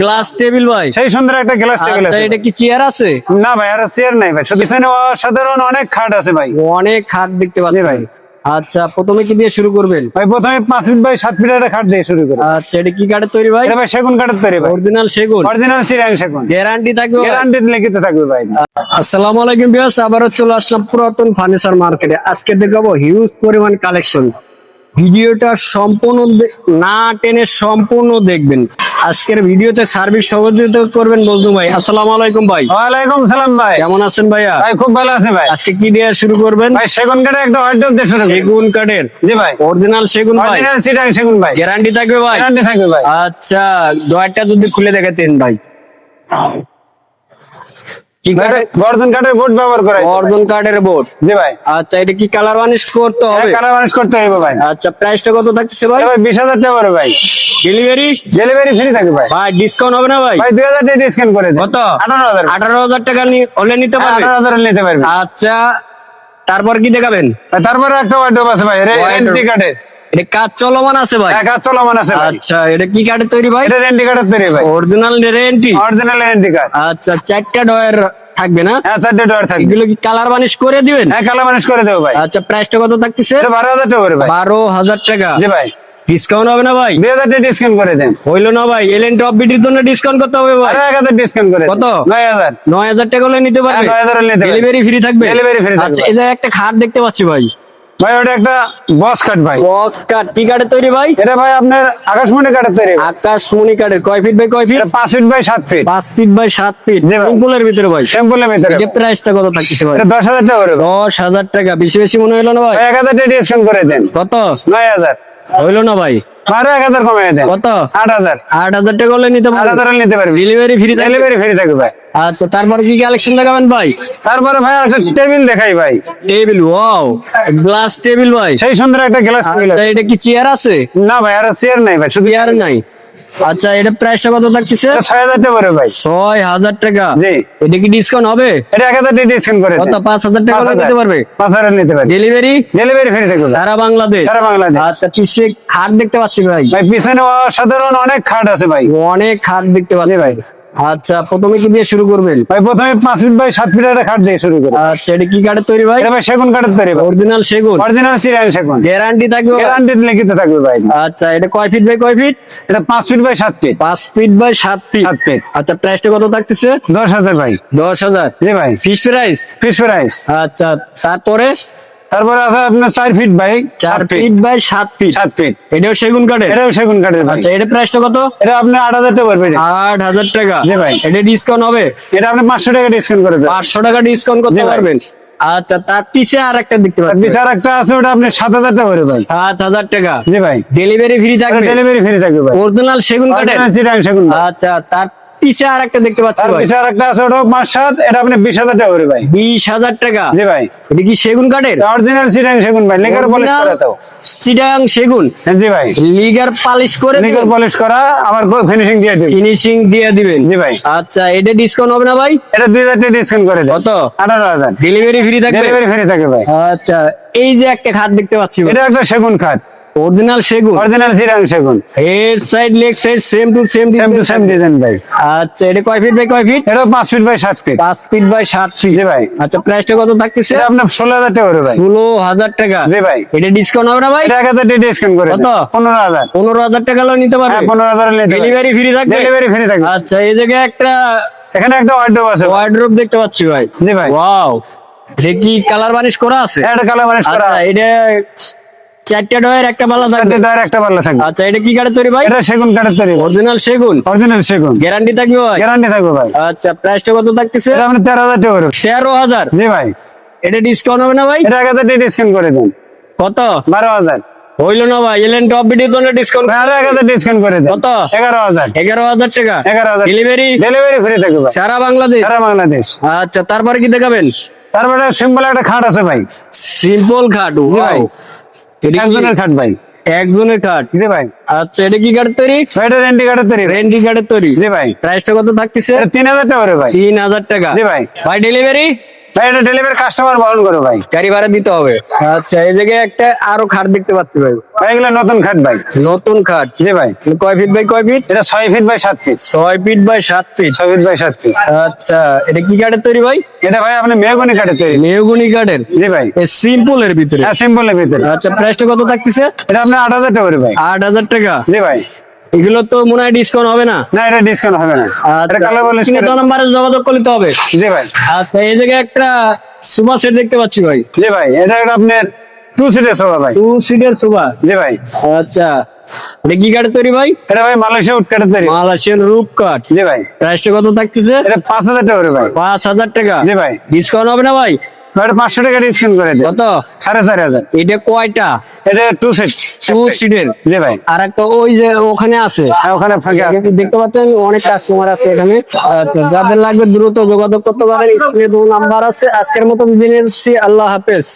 Glass table ভাই। সেই সুন্দর একটা গ্লাস টেবিল আচ্ছা আছে এটা কি চেয়ার আছে? না ভাই আর চেয়ার নাই ভাই। পিছনে অসাধারণ অনেক খাট আছে ভাই। অনেক খাট দেখতে পাচ্ছি। ভাই। আচ্ছা প্রথমে কি দিয়ে শুরু করবেন? ভাই প্রথমে পাঁচ ফিট বাই সাত একটা খাট দিয়ে শুরু করি। আচ্ছা এটা কি কাঠের তৈরি ভাই? এটা ভাই সেগুন কাঠের তৈরি ভাই। অরিজিনাল সেগুন? অরিজিনাল সেগুন। গ্যারান্টি থাকবে? গ্যারান্টি লিখিত থাকবে ভাই। আসসালামু আলাইকুম বিয়াস আবারও চলে আসলাম পুরাতন ফার্নিচার মার্কেটে আজকে দেখাবো হিউজ পরিমাণ কালেকশন ভিডিওটা সম্পূর্ণ না টেনে সম্পূর্ণ দেখবেন। আজকের ভিডিওতে সার্ভিস সহযোগিতা করবেন বজনু ভাই। আসসালামু আলাইকুম ভাই। ওয়ালাইকুম সালাম ভাই। কেমন আছেন ভাইয়া? ভাই খুব ভালো আছে ভাই। আজকে কি দিয়ে শুরু করবেন? ভাই সেগুন কাঠের একটা ওয়ার্ডরোব দিয়ে শুরু সেগুন কাঠের? জি ভাই। অরিজিনাল সেগুন ভাই? অরিজিনাল সিরিয়ান সেগুন ভাই। গ্যারান্টি থাকবে ভাই? গ্যারান্টি থাকবে ভাই। আচ্ছা দরটা যদি খুলে দেখাতেন ভাই। কাঠ গর্জন কাঠের বোর্ড ব্যবহার করে অর্জন কাঠের বোর্ড? জি ভাই। আচ্ছা এটা কি কালার করতে হবে? কালার মানুষ করতে হবে ভাই। আচ্ছা প্রাইসটা কত থাকছে ভাই? ভাই বিশ হাজার টাকা করে ভাই। ডেলিভারি ডেলিভারি ফ্রি ভাই। ভাই ডিসকাউন্ট হবে না ভাই? টাকা ডিসকাউন্ট করে দেন। কত? টাকা হলে নিতে পারবে? হাজার নিতে পারবে। আচ্ছা তারপর কি দেখাবেন? তারপরে একটা ওয়ার্ডরোব আছে ভাই Wardrobe। রেন্টি কাঠের এটা কাজ চলমান আছে ভাই? এক হাত চলমান আছে আচ্ছা এটা কি কাঠের তৈরি ভাই? এটা রেন্টি কাঠের তৈরি ভাই। অরিজিনাল রেন্টি অরিজিনাল রেন্টি কাঠ আচ্ছা চারটা ডয়ের থাকবে না? হ্যাঁ চারটে থাকবে। এগুলো কি কালার বানিশ করে দিবেন? হ্যাঁ কালার মানুষ করে দেবো ভাই। আচ্ছা প্রাইসটা কত থাকতেছে? বারো হাজার টাকা করে ভাই। বারো হাজার টাকা। জি ভাই। ডিসকাউন্ট হবে না ভাই? দুই হাজার ডিসকাউন্ট করে দেন। হইল না ভাই এলএন টপ বিটির জন্য ডিসকাউন্ট করতে হবে ভাই। এক হাজার ডিসকাউন্ট করে কত? নয় হাজার। নয় হাজার টাকা হলে নিতে পারবে? হ্যাঁ, 9,000 হলে নিতে পারবে। ডেলিভারি ফ্রি থাকবে? ডেলিভারি ফ্রি থাকবে। আচ্ছা এই যে একটা খাট দেখতে পাচ্ছি ভাই। ভাই ওটা একটা বস কাট ভাই। বক্স কাঠ কি কাঠের তৈরি ভাই? এটা ভাই আপনার আকাশমণি কাঠের তৈরি আকাশমণি আকাশ কাঠের কয় ফিট বাই কয় ফিট পাঁচ ফিট বাই সাত ফিট পাঁচ ফিট বাই সাত ফিট সিম্পলের ভিতরে ভাই। সিম্পলের ভিতরে এটা প্রাইসটা কত থাকছে ভাই? দশ হাজার টাকা করে। দশ হাজার টাকা। বেশি বেশি মনে হলো না ভাই? ভাই, এক হাজার টাকা ডিসকাউন্ট করে দেন। কত? নয় হাজার। হইল না ভাই। আরও এক হাজার কমে দেন। কত? আট হাজার। আট হাজার টাকা হলে নিতে আট হাজার নিতে পারবি। ডেলিভারি ফ্রি ডেলিভারি ফ্রি থাকবে ভাই। আচ্ছা তারপরে কি কালেকশন দেখাবেন ভাই? তারপরে ভাই একটা টেবিল দেখাই ভাই। টেবিল ওয়াও গ্লাস টেবিল ভাই। সেই সুন্দর একটা গ্লাস টেবিল আচ্ছা এটা কি চেয়ার আছে? না ভাই আর চেয়ার নাই ভাই শুধু চেয়ার নাই। আচ্ছা এটা প্রাইসটা কত ছয় হাজার টাকা করে ভাই। ছয় হাজার টাকা। জি। এটা কি ডিসকাউন্ট হবে? এটা এক হাজার টাকা ডিসকাউন্ট করে কত দেন পাঁচ হাজার টাকা পাঁচ হাজার। নিতে পারবে? পাঁচ হাজার নিতে পারবে ডেলিভারি ডেলিভারি ফ্রি থাকবে। সারা বাংলাদেশ? সারা বাংলাদেশ। আচ্ছা পিছিয়ে খাট দেখতে পাচ্ছি ভাই। ভাই পিছনে অসাধারণ অনেক খাট আছে ভাই। অনেক খাট দেখতে পাচ্ছি ভাই। আচ্ছা প্রথমে কি দিয়ে শুরু করবেন? ভাই প্রথমে পাঁচ ফিট বাই সাত ফিটের একটা খাট দিয়ে শুরু করি। আচ্ছা এটা কি কাঠের তৈরি ভাই? এটা ভাই সেগুন কাঠের তৈরি ভাই। অরিজিনাল সেগুন? অরিজিনাল সিরিয়ান সেগুন। গ্যারান্টি থাকবে গ্যারান্টি লিখিত থাকবে ভাই। আচ্ছা এটা কয় ফিট বাই কয় ফিট? এটা পাঁচ ফিট বাই সাত ফিট। পাঁচ ফিট বাই সাত ফিট। সাত ফিট। আচ্ছা প্রাইসটা কত থাকতেছে? দশ হাজার ভাই। দশ হাজার। জি ভাই। ফিস প্রাইস ফিস প্রাইস আচ্ছা তারপরে? তারপরে আছে আপনার চার ফিট ভাই চার ফিট বাই সাত ফিট সাত ফিট এটাও সেগুন কাঠের? এটাও সেগুন কাঠের আচ্ছা এটা প্রাইসটা কত? এটা আপনি আট হাজার টাকা এটা। আট হাজার টাকা। জি ভাই। এটা ডিসকাউন্ট হবে? এটা আপনি পাঁচশো টাকা ডিসকাউন্ট করে পাঁচশো টাকা ডিসকাউন্ট করতে পারবেন? আচ্ছা তার পিছে আর একটা দেখতে আর পাচ্ছি বিচার একটা আছে ওটা আপনি সাত হাজার টাকা করে ভাই। সাত হাজার টাকা। জি ভাই। ডেলিভারি ফ্রি থাকবে? ডেলিভারি ফ্রি থাকবে ভাই। অরিজিনাল সেগুন কাঠের? সেগুন আচ্ছা তার পিছে আর একটা দেখতে পাচ্ছি আর একটা আছে ওটাও পাঁচ সাত এটা আপনি বিশ হাজার টাকা করে ভাই। বিশ হাজার টাকা? জি ভাই। এটা কি সেগুন কাঠের? অরিজিনাল চিটাং সেগুন ভাই লেকার পলিশ করা তো। চিটাং সেগুন? হ্যাঁ, জি ভাই। লিগার পালিশ করে পলিশ করা আমার ফিনিশিং দিয়ে দিবি ফিনিশিং দিয়ে দিবেন? জি ভাই। আচ্ছা এটা ডিসকাউন্ট হবে না ভাই? এটা টাকা ডিসকাউন্ট করে দেন। কত? ডেলিভারি ফ্রি থাকবে? ডেলিভারি ফ্রি থাকে ভাই। আচ্ছা এই যে একটা খাট দেখতে পাচ্ছি এটা একটা সেগুন খাট। অরিজিনাল সেগুন অরিজিনাল চিটাং সেগুন head side leg side same to same same to same design ভাই। আচ্ছা এটা কয় ফিট বাই কয় ফিট এটা পাঁচ ফিট বাই সাত ফিট পাঁচ ফিট বাই সাত ফিট জি ভাই। আচ্ছা প্রাইসটা কত থাকতেছে? এটা আপনার ষোলো হাজার টাকা করে ভাই। ষোলো হাজার টাকা। জি ভাই। এটা ডিসকাউন্ট হবে না ভাই? হাজার ডিসকাউন্ট করে কত? পনেরো হাজার। পনেরো হাজার টাকা হলেও নিতে পারবে। হ্যাঁ পনেরো হাজার ডেলিভারি ফ্রি থাকবে? ডেলিভারি ফ্রি থাকবে। আচ্ছা এই জায়গায় একটা এখানে একটা ওয়ার্ডরোব আছে ওয়ার্ড্রোব দেখতে পাচ্ছি ভাই। জি ভাই। ওয়াও এটা কি কালার বানিশ করা আছে? এটা কালার মানে করা আচ্ছা আছে। এটা চারটা ডয়ের একটা থাকবে। চারটে একটা পাল্লা থাকবে। আচ্ছা এটা কি কাঠের তৈরি ভাই? এটা সেগুন কাঠের তৈরি। অরিজিনাল সেগুন? অরিজিনাল সেগুন। গ্যারান্টি থাকবে ভাই? গ্যারান্টি থাকবে ভাই। আচ্ছা প্রাইসটা কত থাকতেছে? এটা টাকা করে জি ভাই। এটা ডিসকাউন্ট হবে না ভাই? এটা ডিসকাউন্ট করে দেন। কত? বারো হাজার। হইল না ভাই এলেন টপ ডিসকাউন্ট ডিসকাউন্ট করে দেন। কত? টাকা। এগারো হাজার। ডেলিভারি ডেলিভারি ফ্রি থাকবে ভাই। সারা বাংলাদেশ? সারা বাংলাদেশ। আচ্ছা তারপরে কি দেখাবেন? তারপরে সিম্পল একটা খাট আছে ভাই। সিম্পল খাট ভাই। একজনের খাট ভাই। একজনের খাট? জি ভাই। আচ্ছা এটা কি কাঠের তৈরি? এটা রেন্টি কাঠের তৈরি। রেন্টি কাঠের তৈরি। জি ভাই। প্রাইসটা কত থাকতেছে? তিন হাজার টাকা ভাই। তিন হাজার টাকা। জি ভাই। ভাই ডেলিভারি ভাই এটা ডেলিভারি কাস্টমার বহন করো ভাই। গাড়ি ভাড়া দিতে হবে। আচ্ছা এই জায়গায় একটা আরও খাট দেখতে পাচ্ছি ভাই। ভাই এগুলো নতুন খাট ভাই। নতুন খাট। জি ভাই। কয় ফিট বাই কয় ফিট এটা ছয় ফিট বাই সাত ফিট ছয় ফিট বাই সাত ফিট ছয় ফিট বাই সাত ফিট আচ্ছা এটা কি কাঠের তৈরি ভাই? এটা ভাই আপনি মেহগুনি কাটে তৈরি। মেহগুনি কাঠের জি ভাই। সিম্পল এর ভিতরে। হ্যাঁ ভিতরে। আচ্ছা প্রাইসটা কত থাকতেছে? এটা আপনার আট হাজার টাকা ভাই। আট হাজার টাকা। জি ভাই। এগুলো তো মনে হয় ডিসকাউন্ট হবে না। না এটা ডিসকাউন্ট হবে না। এটা কালার বলে আচ্ছা নাম্বারে যোগাযোগ করতে হবে। জি ভাই। আচ্ছা এই জায়গায় একটা সুপার সেট দেখতে পাচ্ছি ভাই। জি ভাই এটা একটা আপনার টু সিটের সোফা ভাই। টু সিটের সুপার জি ভাই। আচ্ছা এটা কি কাঠের তৈরি ভাই? এটা ভাই মালয়েশিয়া উড কাটে তৈরি। মালয়েশিয়ান রূপ কাঠ জি ভাই। প্রাইসটা কত থাকতেছে? এটা পাঁচ হাজার টাকা ভাই। পাঁচ হাজার টাকা। জি ভাই। ডিসকাউন্ট হবে না ভাই? পাঁচশো টাকা ডিসকাউন্ট করে দিই কত? সাড়ে চার হাজার। এটা কয়টা? এটা টু সিট টু সিটের জি ভাই। আর একটা ওই যে ওখানে আছে? হ্যাঁ, ওখানে ফাঁকে। দেখতে পাচ্ছেন অনেক কাস্টমার আছে এখানে। আচ্ছা যাদের লাগবে দ্রুত যোগাযোগ করতে পারেন স্ক্রিনে নাম্বার আছে। আজকের মতো বিদায় নিচ্ছি। আল্লাহ হাফেজ।